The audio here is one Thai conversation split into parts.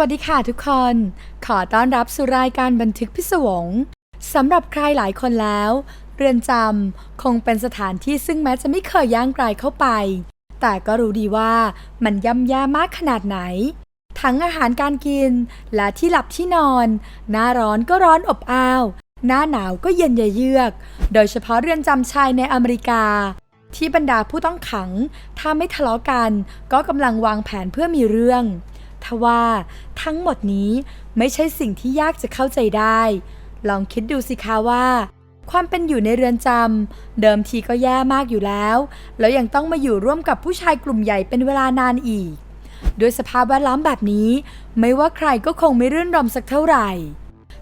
วัสดีค่ะทุกคน ขอต้อนรับสู่รายการบันทึกพิศวงสำหรับใครหลายคนแล้ว เรือนจำคงเป็นสถานที่ซึ่งแม้จะไม่เคยย่างกลายเข้าไป แต่ก็รู้ดีว่ามันย่ำแย่มากขนาดไหน ทั้งอาหารการกิน และที่หลับที่นอน หน้าร้อนก็ร้อนอบอ้าว หน้าหนาวก็เย็นเยือก โดยเฉพาะเรือนจำชายในอเมริกา ที่บรรดาผู้ต้องขัง ถ้าไม่ทะเลาะกัน ก็กำลังวางแผนเพื่อมีเรื่อง ทว่าทั้งหมดนี้ไม่ใช่สิ่งที่ยากจะเข้าใจได้ ลองคิดดูสิคะว่า ความเป็นอยู่ในเรือนจำเดิมทีก็แย่มากอยู่แล้ว แล้วยังต้องมาอยู่ร่วมกับผู้ชายกลุ่มใหญ่เป็นเวลานานอีก ด้วยสภาพแวดล้อมแบบนี้ ไม่ว่าใครก็คงไม่รื่นรมสักเท่าไหร่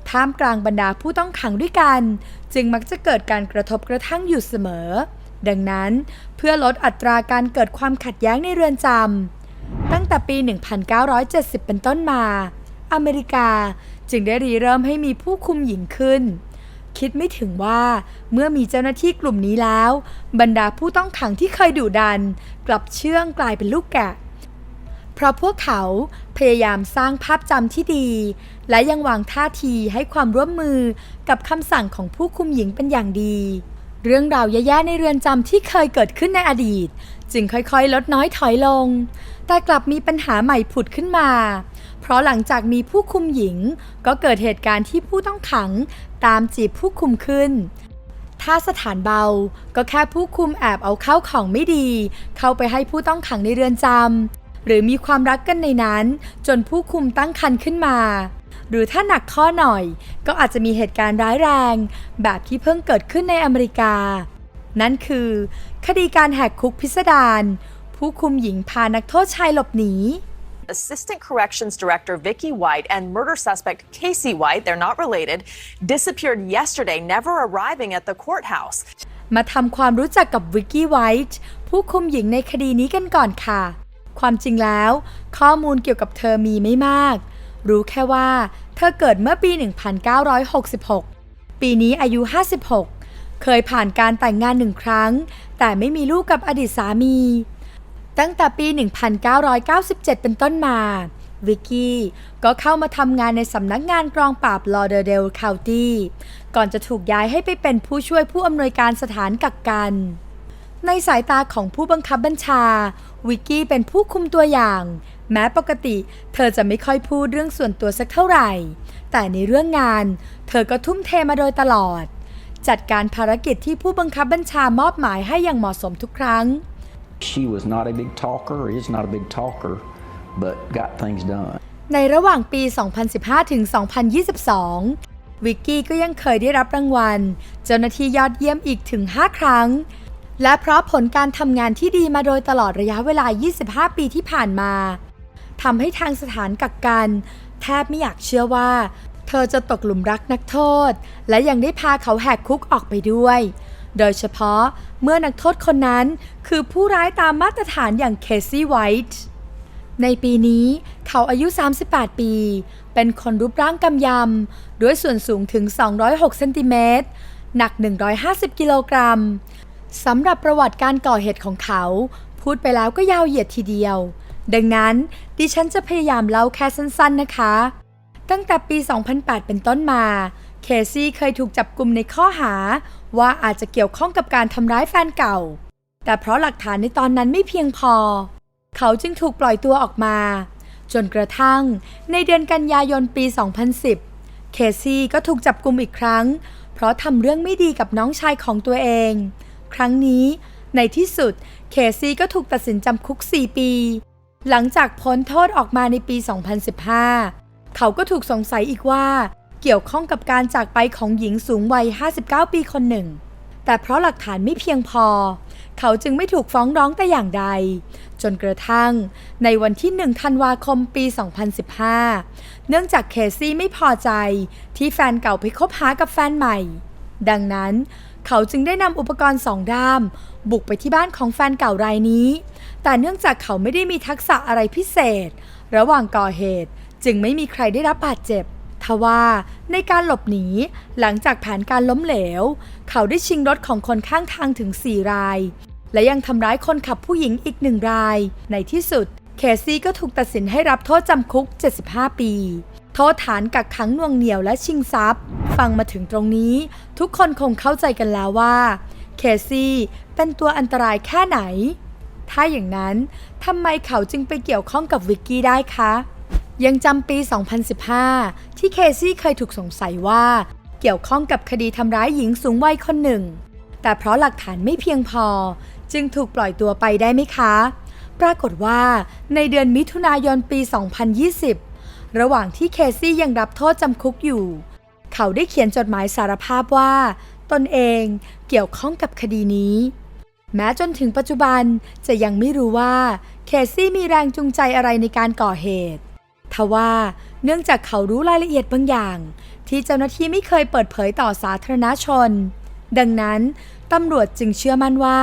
ท่ามกลางบรรดาผู้ต้องขังด้วยกัน จึงมักจะเกิดการกระทบกระทั่งอยู่เสมอ ดังนั้นเพื่อลดอัตราการเกิดความขัดแย้งในเรือนจำ ตั้งแต่ปี 1970 เป็นต้นมา อเมริกาจึงได้รีเริ่มให้มีผู้คุมหญิงขึ้น คิดไม่ถึงว่าเมื่อมีเจ้าหน้าที่กลุ่มนี้แล้ว บรรดาผู้ต้องขังที่เคยดุดัน กลับเชื่องกลายเป็นลูกแกะ เพราะพวกเขาพยายามสร้างภาพจำที่ดี และยังวางท่าทีให้ความร่วมมือกับคำสั่งของผู้คุมหญิงเป็นอย่างดี เรื่องราวแย่ๆในเรือนจำที่เคยเกิดขึ้นในอดีต จึงค่อยๆ ลดน้อยถอยลง แต่กลับมีปัญหาใหม่ผุดขึ้นมา เพราะหลังจากมีผู้คุมหญิง ก็เกิดเหตุการณ์ที่ผู้ต้องขังตามจีบผู้คุมขึ้น ถ้าสถานเบา ก็แค่ผู้คุมแอบเอาเข้าของไม่ดี เข้าไปให้ผู้ต้องขังในเรือนจำหรือมีความรักกันในนั้น จนผู้คุมตั้งครรภ์ขึ้นมาหรือถ้าหนักข้อหน่อยก็อาจจะมีเหตุการณ์ร้ายแรง แบบที่เพิ่งเกิดขึ้นในอเมริกา นั่นคือ คดีการแหกคุกพิสดารผู้คุมหญิงพานักโทษชายหลบหนี Assistant Corrections Director Vicky White and murder suspect Casey White, they're not related, disappeared yesterday, never arriving at the courthouse. มาทำความรู้จักกับวิกกี้ไวท์ผู้คุมหญิงในคดีนี้กันก่อนค่ะ ความจริงแล้ว ข้อมูลเกี่ยวกับเธอมีไม่มาก รู้แค่ว่า เธอเกิดเมื่อปี 1966 ปีนี้อายุ 56 เคยผ่านการแต่งงานหนึ่งครั้ง แต่ไม่มีลูกกับอดีตสามี ตั้งแต่ปี 1997 เป็นต้นมา วิกกี้ก็เข้ามาทำงานในสำนักงานกรองปราบลอเดเดลคาวตี้ก่อนจะถูกย้ายให้ไปเป็นผู้ช่วยผู้อำนวยการสถานกักกัน ในสายตาของผู้บังคับบัญชา วิกกี้เป็นผู้คุมตัวอย่าง แม้ปกติ เธอจะไม่ค่อยพูดเรื่องส่วนตัวสักเท่าไหร่ แต่ในเรื่องงาน เธอก็ทุ่มเทมาโดยตลอด จัดการภารกิจที่ผู้บังคับบัญชามอบหมายให้อย่างเหมาะสมทุกครั้ง She was not a big talker, is not a big talker, but got things done. ในระหว่างปี 2015 ถึง 2022 วิกกี้ก็ยังเคยได้รับรางวัล เจ้าหน้าที่ยอดเยี่ยมอีกถึง 5 ครั้ง และเพราะผลการทำงานที่ดีมาโดยตลอดระยะเวลา 25 ปีที่ผ่านมาทำให้ทางสถานกักกัน แทบไม่อยากเชื่อว่า เธอจะตกหลุมรักนักโทษ และยังได้พาเขาแหกคุกออกไปด้วย โดยเฉพาะเมื่อนักโทษคนนั้นคือผู้ร้ายตามมาตรฐานอย่างเคซี่ไวท์ในปีนี้เขาอายุ 38 ปี เป็นคนรูปร่างกำยำ ด้วยส่วนสูงถึง 206 เซนติเมตร หนัก 150 กิโลกรัม สำหรับประวัติการก่อเหตุของเขา พูดไปแล้วก็ยาวเหยียดทีเดียว ดังนั้นดิฉันจะพยายามเล่าแค่สั้นๆนะคะ ตั้งแต่ปี 2008 เป็นต้นมา เคซี่เคยถูกจับกลุ่มในข้อหา ว่าอาจจะเกี่ยวข้องกับการทำร้ายแฟนเก่า แต่เพราะหลักฐานในตอนนั้นไม่เพียงพอ เขาจึงถูกปล่อยตัวออกมา จนกระทั่งในเดือนกันยายนปี 2010 เคซี่ก็ถูกจับกลุ่มอีกครั้ง เพราะทำเรื่องไม่ดีกับน้องชายของตัวเอง ครั้งนี้ในที่สุด เคซี่ก็ถูกตัดสินจำคุก 4 ปี หลังจากพ้นโทษออกมาในปี 2015 เขาก็ถูกสงสัยอีกว่า เกี่ยวข้องกับการจากไปของหญิงสูงวัย 59 ปีคนหนึ่ง แต่เพราะหลักฐานไม่เพียงพอ เขาจึงไม่ถูกฟ้องร้องแต่อย่างใด จนกระทั่ง ในวันที่ 1 ธันวาคมปี 2015 เนื่องจากเคซี่ไม่พอใจที่แฟนเก่าไปคบหากับแฟนใหม่ ดังนั้นเขาจึงได้นำอุปกรณ์สองด้าม บุกไปที่บ้านของแฟนเก่ารายนี้ แต่เนื่องจากเขาไม่ได้มีทักษะอะไรพิเศษ ระหว่างก่อเหตุ จึงไม่มีใครได้รับบาดเจ็บทว่าในการหลบหนีหลังจากแผนการล้มเหลว เขาได้ชิงรถของคนข้างทางถึง 4 ราย และยังทำร้ายคนขับผู้หญิงอีกหนึ่งราย ในที่สุด เคซี่ก็ถูกตัดสินให้รับโทษจำคุก 75 ปี โทษฐานกักขังน่วงเหนียวและชิงทรัพย์ ฟังมาถึงตรงนี้ ทุกคนคงเข้าใจกันแล้วว่า เคซี่เป็นตัวอันตรายแค่ไหน ถ้าอย่างนั้นทำไมเขาจึงไปเกี่ยวข้องกับวิกกี้ได้คะ ยังจำปี 2015 ที่เคซี่เคยถูกสงสัยว่าเกี่ยวข้องกับคดีทำร้ายหญิงสูงวัยคนหนึ่ง แต่เพราะหลักฐานไม่เพียงพอ จึงถูกปล่อยตัวไปได้ไหมคะ ปรากฏว่าในเดือนมิถุนายนปี 2020 ระหว่างที่เคซี่ยังรับโทษจำคุกอยู่ เขาได้เขียนจดหมายสารภาพว่า ตนเองเกี่ยวข้องกับคดีนี้ แม้จนถึงปัจจุบันจะยังไม่รู้ว่าเคซี่มีแรงจูงใจอะไรในการก่อเหตุ ทว่าเนื่องจากเขารู้รายละเอียดบางอย่าง ที่เจ้าหน้าที่ไม่เคยเปิดเผยต่อสาธารณชน ดังนั้นตำรวจจึงเชื่อมั่นว่า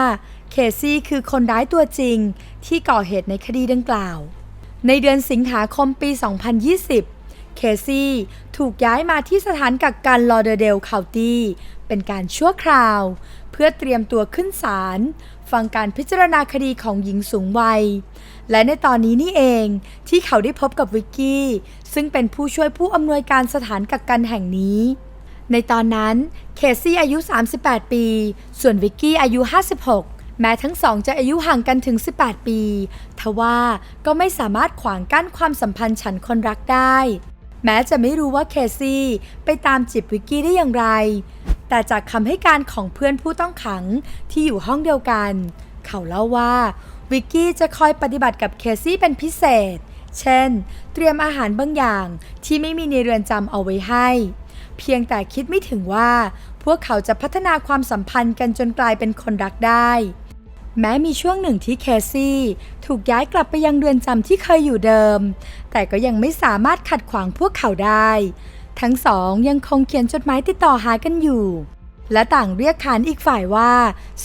เคซี่คือคนร้ายตัวจริงที่ก่อเหตุในคดีดังกล่าว ในเดือนสิงหาคมปี 2020 เคซี่ ถูกย้ายมาที่สถานกักกันลอเดเดลคาวตี้เป็นการชั่วคราว เพื่อเตรียมตัวขึ้นศาลฟังการพิจารณาคดีของหญิงสูงวัย และในตอนนี้นี่เองที่เขาได้พบกับวิกกี้ ซึ่งเป็นผู้ช่วยผู้อำนวยการสถานกักกันแห่งนี้ ในตอนนั้นเคซี่อายุ 38 ปี ส่วนวิกกี้อายุ 56แม้ทั้งสองจะอายุห่างกันถึง 18 ปี ทว่าก็ไม่สามารถขวางกั้นความสัมพันธ์ฉันคนรักได้ แม้จะไม่รู้ว่าเคซี่ไปตามจีบวิกกี้ได้อย่างไร แต่จากคำให้การของเพื่อนผู้ต้องขังที่อยู่ห้องเดียวกัน เขาเล่าว่าวิกกี้จะคอยปฏิบัติกับเคซี่เป็นพิเศษ เช่น เตรียมอาหารบางอย่างที่ไม่มีในเรือนจำเอาไว้ให้ เพียงแต่คิดไม่ถึงว่า พวกเขาจะพัฒนาความสัมพันธ์กันจนกลายเป็นคนรักได้ แม้มีช่วงหนึ่งที่เคซี่ ถูกย้ายกลับไปยังเรือนจำที่เคยอยู่เดิม แต่ก็ยังไม่สามารถขัดขวางพวกเขาได้ ทั้งสองยังคงเขียนจดหมายติดต่อหากันอยู่ และต่างเรียกขานอีกฝ่ายว่า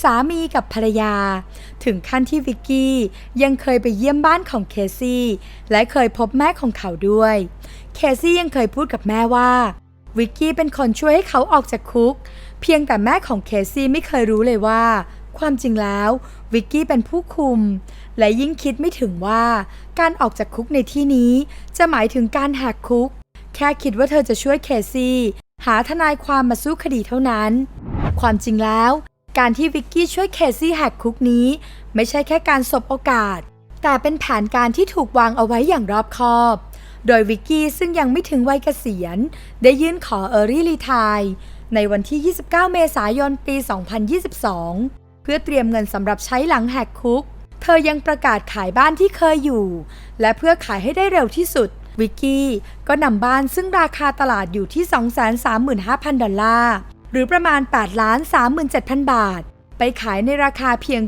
สามีกับภรรยา ถึงขั้นที่วิกกี้ยังเคยไปเยี่ยมบ้านของเคซี่ และเคยพบแม่ของเขาด้วย เคซี่ยังเคยพูดกับแม่ว่าวิกกี้เป็นคนช่วยให้เขาออกจากคุก เพียงแต่แม่ของเคซี่ไม่เคยรู้เลยว่า ความจริงแล้ววิกกี้เป็นผู้คุม และยิ่งคิดไม่ถึงว่า การออกจากคุกในที่นี้จะหมายถึงการแหกคุก แค่คิดว่าเธอจะช่วยเคซี่หาทนายความมาสู้คดีเท่านั้น ความจริงแล้ว การที่วิกกี้ช่วยเคซี่แหกคุกนี้ ไม่ใช่แค่การสบโอกาส แต่เป็นแผนการที่ถูกวางเอาไว้อย่างรอบคอบ โดยวิกกี้ซึ่งยังไม่ถึงวัยเกษียณ ได้ยื่นขอเออรี่รีทายในวันที่ 29 เมษายน ปี 2022 เพื่อเตรียมเงินสำหรับใช้หลังแหกคุก เธอยังประกาศขายบ้านที่เคยอยู่ และเพื่อขายให้ได้เร็วที่สุด วิกกี้ก็นำบ้านซึ่งราคาตลาดอยู่ที่ 235,000 ดอลลาร์ หรือประมาณ8ล้าน37,000 บาท ไปขายในราคาเพียง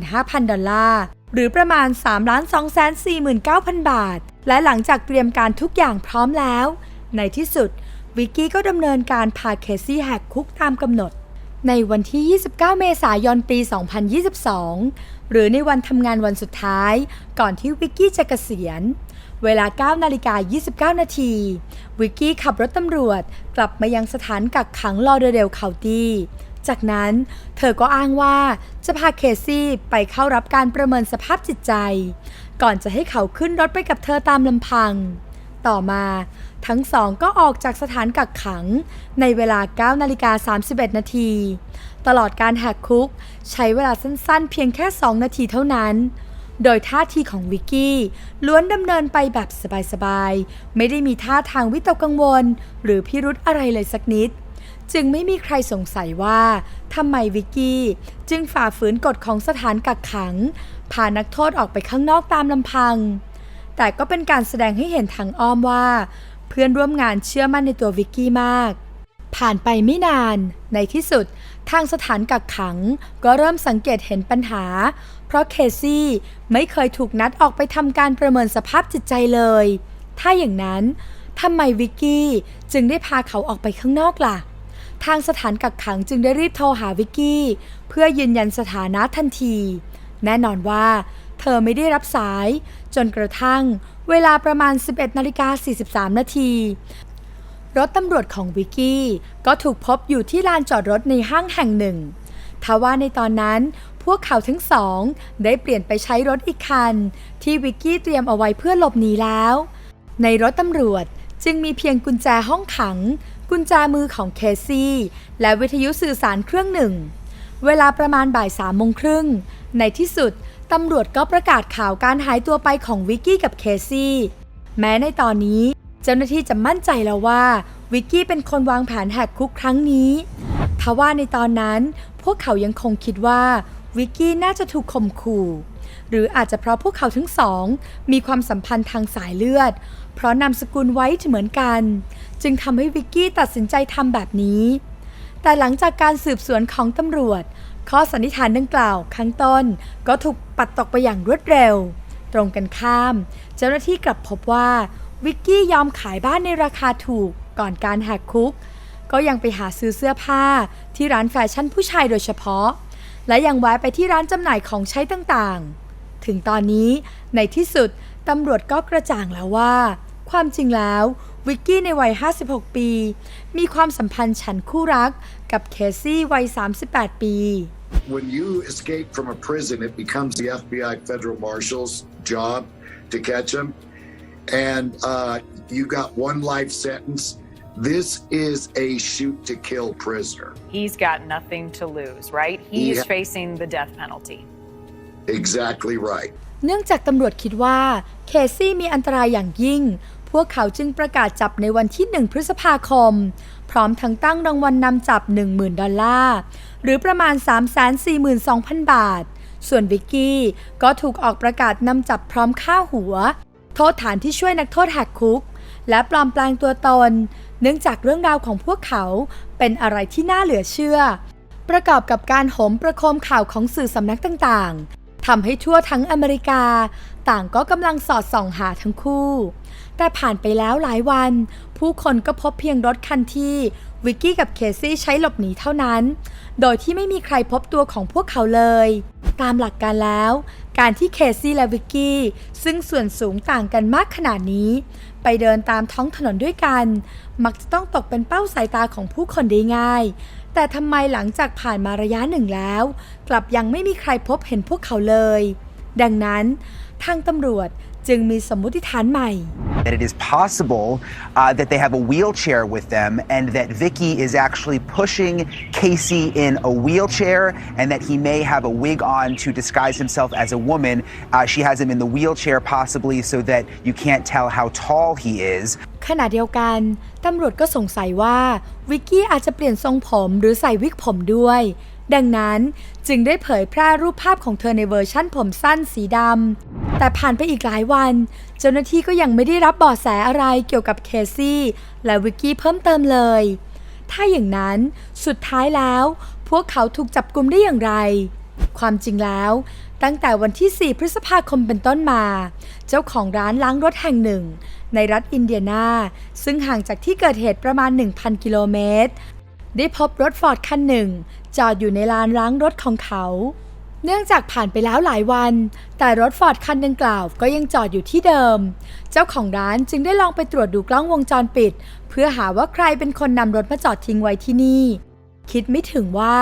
95,000 ดอลลาร์ หรือประมาณ3ล้าน249,000 บาท และหลังจากเตรียมการทุกอย่างพร้อมแล้ว ในที่สุดวิกกี้ก็ดำเนินการพาเคซี่แหกคุกตามกำหนด ในวันที่ 29 เมษายน ปี 2022 หรือในวันทำงานวันสุดท้าย ก่อนที่วิกกี้จะเกษียณ เวลา 9 นาฬิกา 29 นาที วิกกี้ขับรถตำรวจกลับมายังสถานกักขังลอเดเดลเคาน์ตี้จากนั้นเธอก็อ้างว่าจะพาเคซี่ไปเข้ารับการประเมินสภาพจิตใจ ก่อนจะให้เขาขึ้นรถไปกับเธอตามลำพัง ต่อมา ทั้งสองก็ออกจากสถานกักขังในเวลา 9 นาฬิกา 31 นาที ตลอดการแหกคุก ใช้เวลาสั้นๆ เพียงแค่ 2 นาทีเท่านั้น โดยท่าทีของวิกกี้ล้วนดำเนินไปแบบสบายๆ ไม่ได้มีท่าทางวิตกกังวล หรือพิรุธอะไรเลยสักนิด จึงไม่มีใครสงสัยว่าทำไมวิกกี้จึงฝ่าฝืนกฎของสถานกักขังพานักโทษออกไปข้างนอกตามลำพัง แต่ก็เป็นการแสดงให้เห็นทางอ้อมว่า เพื่อนร่วมงานเชื่อมั่นในตัววิกกี้มาก ผ่านไปไม่นาน ในที่สุด ทางสถานกักขังก็เริ่มสังเกตเห็นปัญหา เพราะเคซี่ไม่เคยถูกนัดออกไปทำการประเมินสภาพจิตใจเลย ถ้าอย่างนั้นทำไมวิกกี้จึงได้พาเขาออกไปข้างนอกล่ะ ทางสถานกักขังจึงได้รีบโทรหาวิกกี้ เพื่อยืนยันสถานะทันที แน่นอนว่า เธอไม่ได้รับสาย จนกระทั่ง เวลาประมาณ 11นาฬิกา43 นาที รถตำรวจของวิกกี้ ก็ถูกพบอยู่ที่ลานจอดรถในห้างแห่งหนึ่ง ทว่าในตอนนั้นพวกเขาทั้งสอง ได้เปลี่ยนไปใช้รถอีกคัน ที่วิกกี้เตรียมเอาไว้เพื่อหลบหนีแล้ว ในรถตำรวจจึงมีเพียงกุญแจห้องขัง กุญแจมือของเคซี่ และวิทยุสื่อสารเครื่องหนึ่ง เวลาประมาณบ่ายสามโมงครึ่ง ในที่สุด ตำรวจก็ประกาศข่าวการหายตัวไปของวิกกี้กับเคซี่ แม้ในตอนนี้เจ้าหน้าที่จะมั่นใจแล้วว่าวิกกี้เป็นคนวางแผนแหกคุกครั้งนี้ทว่าในตอนนั้น พวกเขายังคงคิดว่าวิกกี้น่าจะถูกข่มขู่ หรืออาจจะเพราะพวกเขาทั้งสอง มีความสัมพันธ์ทางสายเลือด เพราะนามสกุลไว้เหมือนกัน จึงทำให้วิกกี้ตัดสินใจทำแบบนี้ แต่หลังจากการสืบสวนของตำรวจ ข้อสันนิษฐานดังกล่าวข้างต้น ก็ถูกปัดตกไปอย่างรวดเร็ว ตรงกันข้าม เจ้าหน้าที่กลับพบว่าวิกกี้ยอมขายบ้านในราคาถูกก่อนการแหกคุก ก็ยังไปหาซื้อเสื้อผ้าที่ร้านแฟชั่นผู้ชายโดยเฉพาะ และยังแวะไปที่ร้านจำหน่ายของใช้ต่างๆ ถึงตอนนี้ในที่สุดตำรวจก็กระจ่างแล้วว่า ความจริงแล้ว วิกกี้ในวัย 56 ปี มีความสัมพันธ์ฉันคู่รักกับเคซี่วัย 38 ปี when you escape from a prison, it becomes the FBI federal marshal's job to catch them. And uh, you got one life sentence. This is a shoot to kill prisoner. He's got nothing to lose, right? He's Yeah. facing the death penalty. Exactly right. เนื่องจากตำรวจคิดว่าเคซี่มีอันตรายอย่างยิ่ง พวกเขาจึงประกาศจับในวันที่ 1 พฤษภาคม พร้อมทั้งตั้งรางวัลนนำจับ 10,000 ดอลลาร์ หรือประมาณ 342,000 บาท ส่วนวิกกี้ ก็ถูกออกประกาศนำจับพร้อมค่าหัว โทษฐานที่ช่วยนักโทษแหกคุก และปลอมแปลงตัวตน เนื่องจากเรื่องราวของพวกเขาเป็นอะไรที่น่าเหลือเชื่อ ประกอบกับการโหมประโคมข่าวของสื่อสำนักต่างๆทำให้ทั่วทั้งอเมริกา ต่างก็กำลังสอดส่องหาทั้งคู่ แต่ผ่านไปแล้วหลายวัน ผู้คนก็พบเพียงรถคันที่วิกกี้กับเคซี่ใช้หลบหนีเท่านั้น โดยที่ไม่มีใครพบตัวของพวกเขาเลย ตามหลักการแล้ว การที่เคซี่และวิกกี้ ซึ่งส่วนสูงต่างกันมากขนาดนี้ ไปเดินตามท้องถนนด้วยกัน มักจะต้องตกเป็นเป้าสายตาของผู้คนได้ง่าย แต่ทำไมหลังจากผ่านมาระยะหนึ่งแล้ว กลับยังไม่มีใครพบเห็นพวกเขาเลย ดังนั้น ทางตำรวจ จึงมีสมมุติฐานใหม่ that it is possible uh, that they have a wheelchair with them and that Vicky is actually pushing Casey in a wheelchair and that he may have a wig on to disguise himself as a woman. Uh, she has him in the wheelchair possibly so that you can't tell how tall he is. ขณะเดียวกัน ตำรวจก็สงสัยว่า วิกกี้อาจจะเปลี่ยนทรงผมหรือใส่วิกผมด้วย ดังนั้นจึงได้เผยแพร่รูปภาพของเธอในเวอร์ชั่นผมสั้นสีดำ แต่ผ่านไปอีกหลายวัน เจ้าหน้าที่ก็ยังไม่ได้รับเบาะแสอะไรเกี่ยวกับเคซี่ และวิกกี้เพิ่มเติมเลย ถ้าอย่างนั้นสุดท้ายแล้ว พวกเขาถูกจับกลุมได้อย่างไร ความจริงแล้ว ตั้งแต่วันที่ 4 พฤษภาคมเป็นต้นมา เจ้าของร้านล้างรถแห่งหนึ่งในรัฐอินเดียนา ซึ่งห่างจากที่เกิดเหตุประมาณ 1,000 กิโลเมตร ได้พบรถฟอร์ดคันหนึ่ง จอดอยู่ในลานล้างรถของเขา เนื่องจากผ่านไปแล้วหลายวัน แต่รถฟอร์ดคันดังกล่าวก็ยังจอดอยู่ที่เดิม เจ้าของร้านจึงได้ลองไปตรวจดูกล้องวงจรปิด เพื่อหาว่าใครเป็นคนนำรถมาจอดทิ้งไว้ที่นี่ คิดไม่ถึงว่า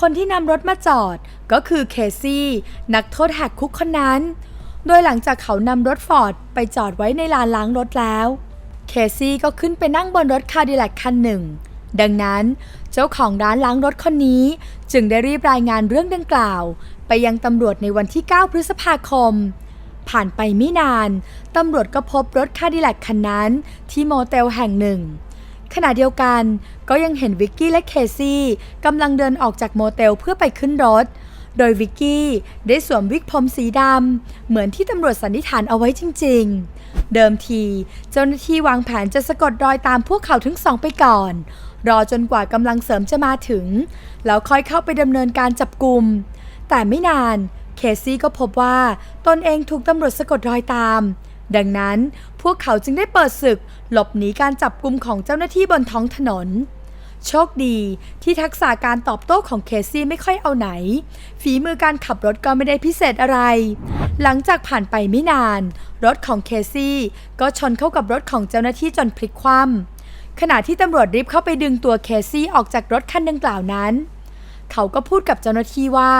คนที่นำรถมาจอดก็คือเคซี่ นักโทษแหกคุกคนนั้น โดยหลังจากเขานำรถฟอร์ดไปจอดไว้ในลานล้างรถแล้ว เคซี่ก็ขึ้นไปนั่งบนรถคาดิแลกคันหนึ่ง ดังนั้นเจ้าของร้านล้างรถคนนี้จึงได้รีบรายงานเรื่องดังกล่าว ไปยังตำรวจในวันที่ 9 พฤษภาคม ผ่านไปไม่นาน ตำรวจก็พบรถคาดิแลกคันนั้นที่โมเตลแห่งหนึ่ง ขณะเดียวกันก็ยังเห็นวิกกี้และเคซี่กำลังเดินออกจากโมเตลเพื่อไปขึ้นรถ โดยวิกกี้ได้สวมวิกผมสีดำเหมือนที่ตำรวจสันนิษฐานเอาไว้จริง ๆ เดิมที เจ้าหน้าที่วางแผนจะสะกดรอยตามพวกเขาทั้งสองไปก่อน รอจนกว่ากำลังเสริมจะมาถึง แล้วค่อยเข้าไปดำเนินการจับกลุ่มแต่ไม่นาน เคซี่ก็พบว่าตนเองถูกตำรวจสะกดรอยตาม ดังนั้นพวกเขาจึงได้เปิดศึก หลบหนีการจับกลุ่มของเจ้าหน้าที่บนท้องถนนโชคดีที่ทักษะการตอบโต้ของเคซี่ไม่ค่อยเอาไหน ฝีมือการขับรถก็ไม่ได้พิเศษอะไร หลังจากผ่านไปไม่นาน รถของเคซี่ก็ชนเข้ากับรถของเจ้าหน้าที่จนพลิกคว่ำขณะที่ตำรวจรีบเข้าไปดึงตัวเคซี่ออกจากรถคันดังกล่าวนั้น เขาก็พูดกับเจ้าหน้าที่ว่า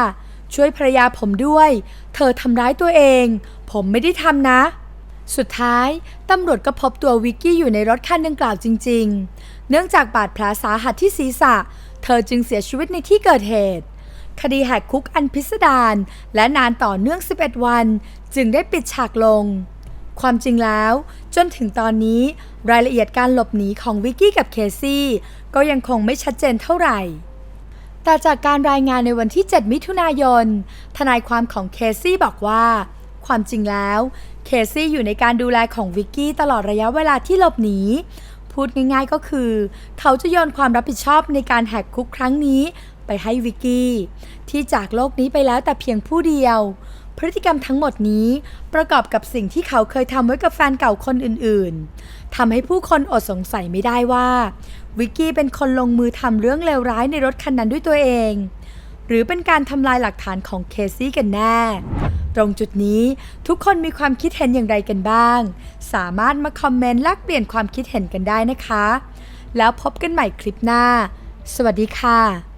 ช่วยภรรยาผมด้วย เธอทำร้ายตัวเอง ผมไม่ได้ทำนะสุดท้าย ตำรวจก็พบตัววิกกี้อยู่ในรถคันดังกล่าวจริง ๆ เนื่องจากบาดแผลสาหัสที่ศีรษะ เธอจึงเสียชีวิตในที่เกิดเหตุ คดีแหกคุกอันพิสดารและนานต่อเนื่อง 11 วัน จึงได้ปิดฉากลง ความจริงแล้ว จนถึงตอนนี้รายละเอียดการหลบหนีของวิกกี้กับเคซี่ ก็ยังคงไม่ชัดเจนเท่าไหร่ แต่จากการรายงานในวันที่ 7 มิถุนายน ทนายความของเคซี่บอกว่า ความจริงแล้ว เคซี่อยู่ในการดูแลของวิกกี้ตลอดระยะเวลาที่หลบหนีพูดง่ายๆก็คือ เขาจะโยนความรับผิดชอบในการแหกคุกครั้งนี้ ไปให้วิกกี้ที่จากโลกนี้ไปแล้วแต่เพียงผู้เดียว พฤติกรรมทั้งหมดนี้ประกอบกับสิ่งที่เขาเคยทำไว้กับแฟนเก่าคนอื่นๆทำให้ผู้คนอดสงสัยไม่ได้ว่าวิกกี้เป็นคนลงมือทำเรื่องเลวร้ายในรถคันนั้นด้วยตัวเอง หรือเป็นการทำลายหลักฐานของเคซี่กันแน่ ตรงจุดนี้ทุกคนมีความคิดเห็นอย่างไรกันบ้าง สามารถมาคอมเมนต์แลกเปลี่ยนความคิดเห็นกันได้นะคะ แล้วพบกันใหม่คลิปหน้า สวัสดีค่ะ